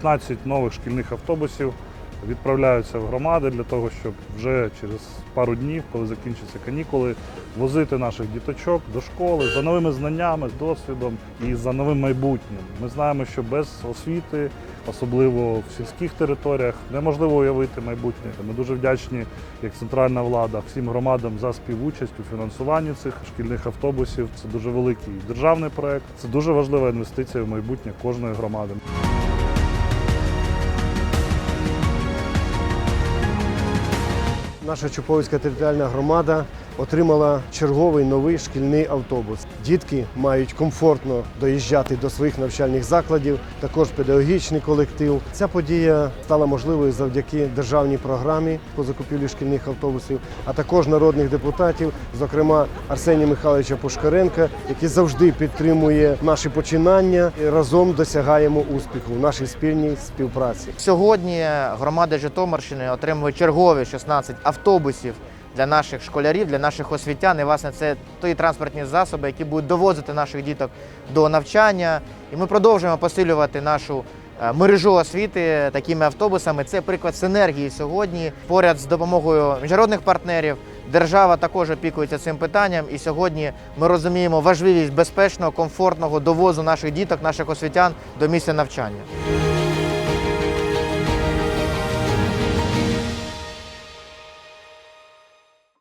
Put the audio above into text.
16 нових шкільних автобусів відправляються в громади для того, щоб вже через пару днів, коли закінчаться канікули, возити наших діточок до школи за новими знаннями, досвідом і за новим майбутнім. Ми знаємо, що без освіти, особливо в сільських територіях, неможливо уявити майбутнє. Ми дуже вдячні, як центральна влада, всім громадам за співучасть у фінансуванні цих шкільних автобусів. Це дуже великий державний проект. Це дуже важлива інвестиція в майбутнє кожної громади. Наша Чуповська територіальна громада отримала черговий новий шкільний автобус. Дітки мають комфортно доїжджати до своїх навчальних закладів, також педагогічний колектив. Ця подія стала можливою завдяки державній програмі по закупівлі шкільних автобусів, а також народних депутатів, зокрема Арсенія Михайловича Пушкаренка, який завжди підтримує наші починання і разом досягаємо успіху в нашій спільній співпраці. Сьогодні громада Житомирщини отримує чергові 16 автобусів для наших школярів, для наших освітян. І власне це ті транспортні засоби, які будуть довозити наших діток до навчання. І ми продовжуємо посилювати нашу е, мережу освіти такими автобусами. Це приклад синергії сьогодні. Поряд з допомогою міжнародних партнерів держава також опікується цим питанням. І сьогодні ми розуміємо важливість безпечного, комфортного довозу наших діток, наших освітян до місця навчання.